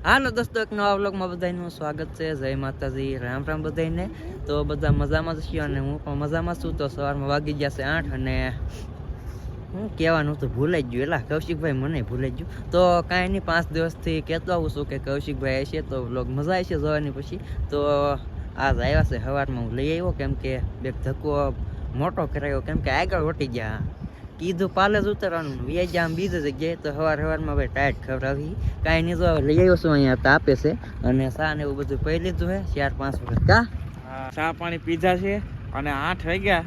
હાલો દોસ્તો, એક નવા વ્લોગમાં બધાનું સ્વાગત છે. જય માતાજી, રામ રામ બધાને તો બધા મજામાં જ છીએ અને હું પણ મજામાં છું. તો સવારમાં વાગી ગયા છે આઠ અને હું કહેવાનું તો ભૂલાઈ ગયું. એલા, કૌશિકભાઈ મને ભૂલાઈ ગયું. તો કાંઈ નહીં, પાંચ દિવસથી કહેતો આવું છું કે કૌશિકભાઈ હશે તો વ્લોગ મજા આવશે જોવાની પછી. તો આજ આવ્યા છે સવારમાં હું લઈ આવ્યો, કેમ કે બે ધક્કો મોટો કરાયો, કેમ કે આગળ વટી ગયા. કીધું પાલે જ ઉતરવાનું. વ્યાજ આમ બીજી જગ્યાએ તો સવાર સવારમાં ભાઈ ટાયટ ખવડાવી. કાંઈ નહીં તો હવે લઈ આવ્યો છું અહીંયા તાપે છે. અને સા ને એવું બધું પી લીધું છે ચાર પાંચ વખત. કા? ચા પાણી પીધા છે અને આઠ વાગ્યા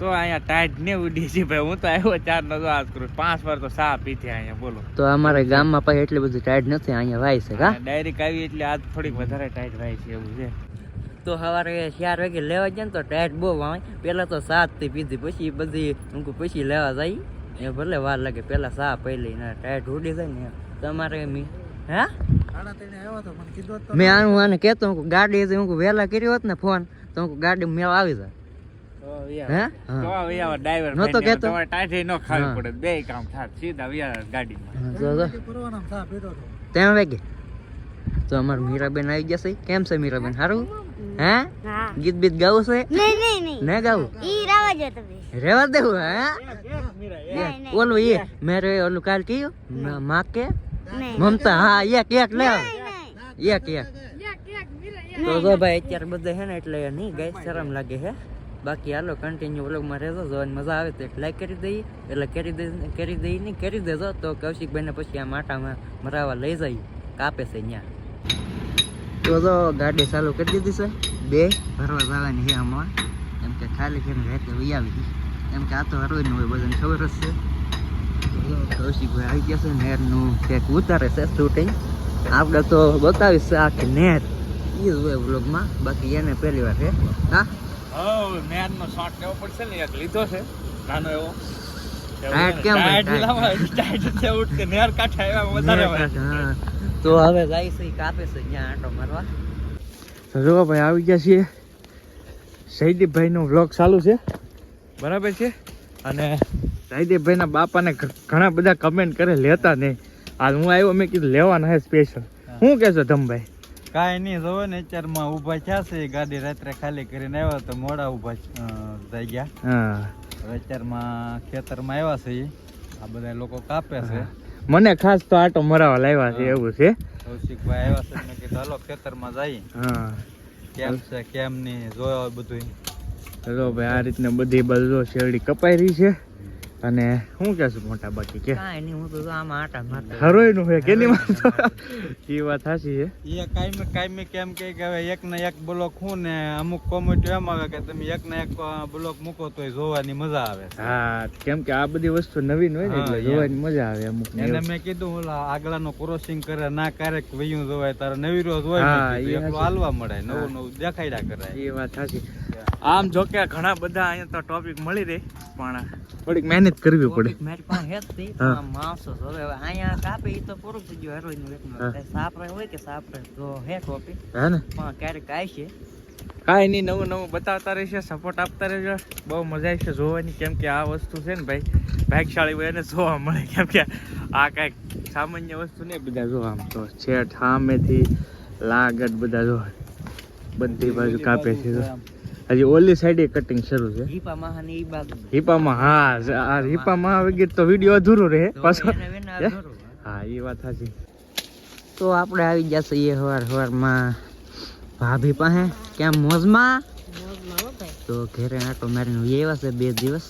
તો અહીંયા ટાઈટ ને ઉડી છે ભાઈ. હું તો આવ્યો ચાર નો તો આજ કરું. પાંચ વાર તો ચા પીધી અહીંયા બોલો. તો અમારે ગામમાં પાછી એટલી બધી ટાઈટ નથી અહીંયા વાય છે કા? ડાયરેક્ટ આવી એટલે આજ થોડીક વધારે ટાઈટ વાય છે એવું છે. તો સવારે ચાર વાગે લેવા જાય ને તો ટાયર બહુ વાય પહેલાં તો સાતથી પીધી પછી બધી હું પછી લેવા જાય. એ ભલે વાર લાગે પહેલાં સા પહેલી ને ટાયર ઉડી જાય ને તમારે મી હા? મેં આનું આને કહેતો હું ગાડી હું વહેલા કર્યો હોત ને ફોન તો હું ગાડી મેળ આવી જાય. તો અમાર મીરાબેન આવી જશે કેમ છે મીરાબેન? સારું હે? હા. ગીત બીત ગાવું છે? નહીં નહીં નહીં. ને ગાવું? ઈ રાવા જો તમે. રેવા દેવું હે? ઓલું ઈ મેરે ઓલું કાલ કયું? માકે માં કે મમતા હા એક એક લે. નહીં એક એક. તો જો ભાઈ અત્યારે બધા હે ને એટલે નહીં ગાય શરમ લાગે હે. બાકી હાલો કન્ટિન્યુ વ્લોગમાં રહેજો જોવાની મજા આવે તો એક લાઈક કરી દઈએ એટલે કરી દઈ કરી દઈ નહીં કરી દેજો. તો કૌશિકભાઈને પછી આ માટામાં મરાવા લઈ જઈએ કાપે છે ત્યાં તો તો ગાડી ચાલુ કરી દીધી છે. બે ભરવા જવાની છે આમાં એમ કે ખાલી કરીને રહેતે વહી આવી એમ કે આ તો હરવાનું હોય બધાને ખબર જ છે. કૌશિકભાઈ આવી ગયા છે નેરનું કંઈક ઉતારે છે શૂટિંગ આપણે તો બતાવીશ આખી નેર એ જ હોય વ્લોગમાં બાકી એને પહેલી વાર છે. હા? હવ મેન નો શોટ લેવો પડશે ને એક લીધો છે. નાનો એવો. કેમ? ટાઈટ લાવવા ટાઈટ ઉઠ કે નેર કાંઠે આવ્યા વધારે. તો હવે જાય છે કાપે છે ત્યાં આંટો મારવા. તો જો ભાઈ આવી ગયા છીએ. નું વ્લોગ ચાલુ છે. બરાબર છે? અને સૈદીપભાઈ ના બાપાને ઘણા બધા કમેન્ટ કરે લેતા નહીં. હાલ હું આવ્યો મેં કીધું લેવાના હે. સ્પેશિયલ શું કહેશો ધમભાઈ? કાંઈ નહીં જોવો ને અત્યારમાં ઊભા થયા છે. ગાડી રાત્રે ખાલી કરીને આવ્યો તો મોડા ઊભા થઈ ગયા. હા. અત્યારમાં ખેતરમાં આવ્યા છે. આ બધા લોકો કાપે છે. મને ખાસ તો આટો મરાવા લાવ્યા છે એવું છે. કૌશિકભાઈ આવ્યા છે મેં કીધું હાલો ખેતરમાં જઈએ હા. કેમ છે કેમ નહીં જોયો બધું ચલો ભાઈ આ રીતના બધી બાજુ શેરડી કપાઈ રહી છે. અને શું કહેશું મોટા બાકી કે? કાઈ નહીં હું તો આમ આટા મારતો હરોયનું હે કેની મારતો એ વાત હાસી છે. એ કાઈ કાયમી કેમ કે કે હવે એક ને એક બ્લોક હું ને અમુક કોમેન્ટ એમ આવે કે તમે એક ને એક બ્લોક મૂકો તો જોવાની મજા આવે. હા કેમ કે આ બધી વસ્તુ નવીન હોય ને એટલે જોવાની મજા આવે અમુક ને એને મેં કીધું ઓલા આગલાનો ક્રોસિંગ કરે ના ક્યારેક વયું જોવાય તારે નવી રોજ હોય હા, મેં એ હાલવા મળે નવું નવું દેખાડ્યા કરે એ વાત સાચી આમ જો કે ઘણા બધા અહીંયા તો ટોપિક મળી રહે પણ થોડીક મહેનત કરવી પડે. મેચ પણ હે. જ માણસો. હવે અહીંયા કાપે એ તો પૂરું થઈ ગયું હેરોઈનનું એકનું. સાપરે હોય કે સાપરે તો હે ટોપિક હે ને. પણ ક્યારેક છે. કાંઈ નહીં નવું નવું બતાવતા રહેશે સપોર્ટ આપતા રહેજો. બહુ મજા આવશે જોવાની કેમ કે આ વસ્તુ છે ને ભાઈ ભાગશાળી હોય એને જોવા મળે કેમ કે આ કાંઈક સામાન્ય વસ્તુ નહીં બધા જોવા આમ તો છેઠ સામેથી લાગત બધા જો બધી બાજુ કાપે છે. હજી ઓલી સાઈડે કટિંગ શરૂ છે. ઈ હિપામાં હા આ હિપામાં વગેરે તો વીડિયો અધૂરો રહે. પાછો હે? હા એ વાત સાચી. તો આપણે આવી ગયા છીએ હવાર હવારમાં ભાભી પાસે. કેમ મોજમાં? મોજમાં હો ભાઈ. તો ઘેરે આટો મારીને આવ્યા છે બે દિવસ.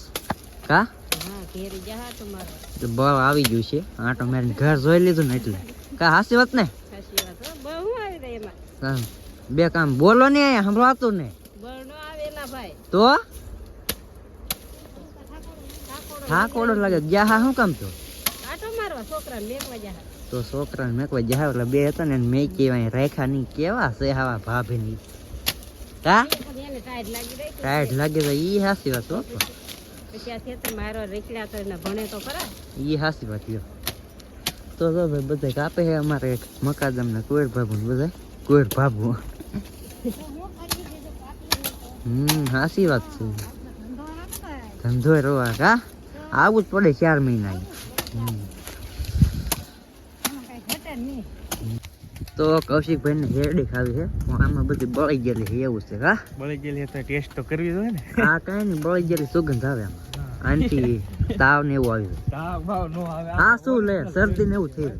કા? હા ઘેરી જહા તમારો. તો બળ આવી ગયું છે. આટો મારીને ઘર જોઈ લીધું ને એટલે. કા હાસી વાત ને? હો બહુ હું. બે કામ બોલો ને અહીંયા સંભળાતું ને. તો? થાકોડો લાગે. ગયા હા શું કામ તો તો છોકરા મેકવા જહા એટલે બે હતા ને મેં કેવાય રેખા ની કેવા છે હાવા ભાભી ની હા ટાઈટ લાગી તો ઈ હાસી વાત હો. ઈ હાસી વાત લ્યો તો તો ભાઈ બધા કાપે છે અમારે મકાદમ ને કોઈર ભાભુ બધા કોઈર ભાભુ હમ સાચી વાત છે. ધંધો રોવા કા? આવું જ પડે ચાર મહિના તો કૌશિકભાઈ ને હેરડી ખાવી છે. આમાં બધી બળી ગયેલી છે એવું છે હા? બળી ગયેલી તો ટેસ્ટ તો કરવી જોઈએ ને. હા કઈ નહીં બળી ગયેલી સુગંધ આવે આનથી તાવ ને એવું આવ્યું તાવ ભાવ નો આવે. આ શું લે શરદી ને એવું થઈ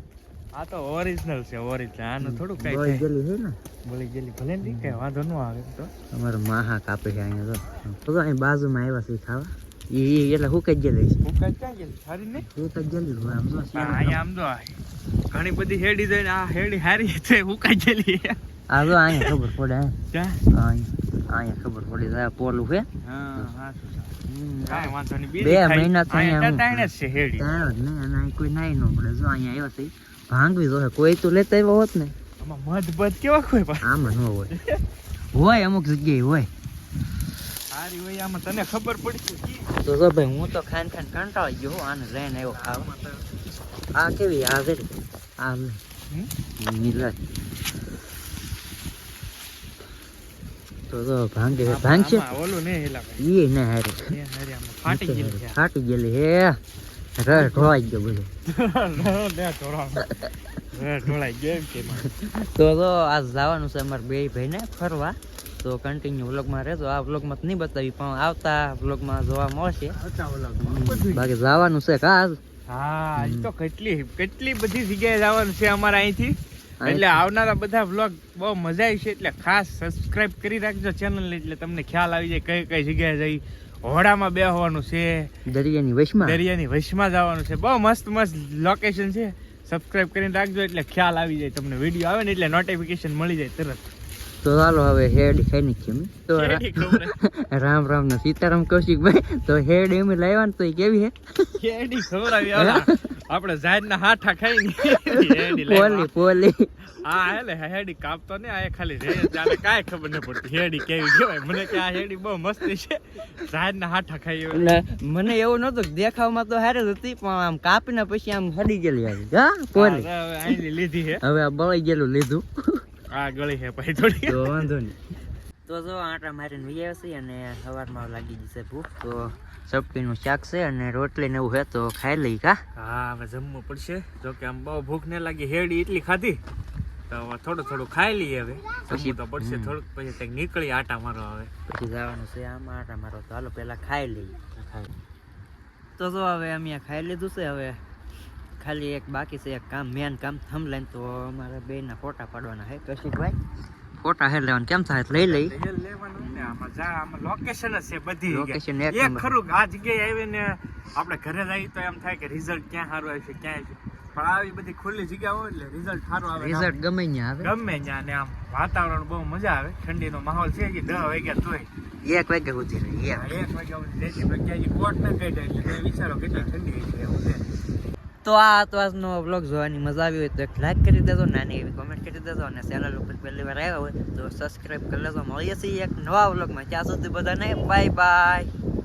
આ તો ઓરિજિનલ છે ઓરિજિનલ આનું થોડું કઈ બળી ગયેલી છે ને? બળી ગયેલી. ભલે ને કઈ વાંધો ન આવે તો. અમારો માહા કાપે છે અહીંયા તો. તો અહીં બાજુમાં આવ્યા છે ખાવા. એ એટલે હું કઈ ગયેલી છે. ભૂકા ક્યાં ગયેલી? સારી ને? હું કઈ ગયેલી હોય આમ તો અહીંયા આમ તો ઘણી બધી હેડી જોઈને આ હેડી હારી છે હુકાઈ ગયેલી આ તો અહીંયા ખબર પડે હે. ક્યાં? અહીંયા ખબર પડી જાય પોલું છે. હા હા વાંધો નહીં. બે મહિના. અહીંયા જ છે હેડી. ને કોઈ નાઈ ન પડે. જો અહીંયા આવ્યા છે ભાંગવી જો કોઈ તો લેતા આવ્યો હોત ને. આમાં મધ બધ કેવા કોઈ પણ આમાં ન હોય. હોય અમુક જગ્યાએ હોય. સારી હોય આમાં તને ખબર પડી છે તો જો ભાઈ હું તો ખાન ખાન કંટાળી ગયો આને લઈને આવ્યો ખાવા. આ કેવી આ જરી આ મિલા તો તો ભાંગે ભાંગશે? ઓલું નહીં હેલા ઈ ને હારે. ફાટી ગયેલી હે ઢોળાઈ ગયો બધું. તો તો આ જવાનું છે અમારા બે ભાઈને ફરવા. તો કન્ટિન્યુ વ્લોગમાં રહેજો. આ વ્લોગમાં નહીં બતાવી પણ આવતા વ્લોગમાં જોવા મળશે. બાકી જવાનું છે હા આજ તો કેટલી કેટલી બધી જગ્યાએ જવાનું છે અમારા અહીંથી. એટલે આવનારા બધા વ્લોગ બહુ મજા આવી છે. એટલે ખાસ સબસ્ક્રાઇબ કરી રાખજો ચેનલ એટલે તમને ખ્યાલ આવી જાય કઈ કઈ જગ્યાએ જઈ. હોડામાં બેહવાનું છે. દરિયાની વશમાં? દરિયાની વશમાં જવાનું છે. બહુ મસ્ત મસ્ત લોકેશન છે. સબસ્ક્રાઇબ કરીને રાખજો એટલે ખ્યાલ આવી જાય તમને. વીડિયો આવે ને એટલે નોટિફિકેશન મળી જાય તરત. તો ચાલો હવે હેડ ખાઈ નાખીએ તો રામ રામ ના સીતારામ કૌશિકભાઈ. તો હેડ એમ લાવ્યા તો એ કેવી હે કેડી ખવડાવી આલા. આપણે ઝાડના હાઠા ખાઈ હેડી પોલી પોલી. હા એટલે હેડી કાપતો ને આ ખાલી રે ત્યારે કાંઈ ખબર ન પડતી. હેડી કેવી કહેવાય? મને કે આ હેડી બહુ મસ્તી છે. ઝાડના હાઠા ખાઈ એટલે મને એવું નતું કે દેખાવમાં તો હારે જ હતી પણ આમ કાપીને પછી આમ હડી ગયેલી આવી હા પોલી. હવે અહીંથી લીધી છે હવે આ બળી ગયેલું લીધું. આ ગળી છે પછી થોડી. વાંધો નહીં. તો જો આટા મારીને વી આવ્યા છીએ અને સવારમાં લાગી જશે ભૂખ. તો સપટીનું શાક છે અને રોટલી ને એવું છે તો ખાઈ લઈ કા? હા હવે જમવું પડશે. જો કે આમ બહુ ભૂખ ન લાગી હેડી એટલી ખાધી. તો થોડું થોડું ખાઈ લઈએ હવે. પછી- તો પડશે થોડુંક પછી કંઈક નીકળી આટા મારો હવે. પછી જવાનું છે આમ આટા મારો તો હાલો પહેલાં ખાઈ લઈએ. તો જો હવે અમે ખાઈ લીધું છે. હવે ખાલી એક બાકી છે એક કામ મેન કામ થમલાઈન તો અમારે બે ના ફોટા પાડવાના છે. કશિકભાઈ? ફોટા હે લેવાનું. કેમ થાય લઈ લઈ. લેવાનું ને આમાં જા આમાં લોકેશન જ છે બધી એક ખરું આ જગ્યાએ આવીને આપણે ઘરે જઈએ તો એમ થાય કે રિઝલ્ટ ક્યાં સારું આવશે ક્યાં આવશે પણ આવી બધી ખુલ્લી જગ્યા હોય એટલે રિઝલ્ટ સારું આવે રિઝલ્ટ ગમે ત્યાં આવે. ગમે ત્યાં ને આમ વાતાવરણ બહુ મજા આવે. ઠંડીનો માહોલ છે કે દસ વાગ્યા તોય. એક વાગે સુધી એક. વાગ્યા કોટ ના કાઢ્યા એટલે વિચારો કેટલી ઠંડી એવું છે તો આ તો આજનો બ્લોગ જોવાની મજા આવી હોય તો એક લાઈક કરી દેજો, નાની એવી કોમેન્ટ કરી દેજો અને ચેનલ ઉપર પહેલી વાર આવ્યા હોય તો સબસ્ક્રાઇબ કરી લેજો. મળીએ છીએ એક નવા બ્લોગમાં ત્યાં સુધી બધાને બાય બાય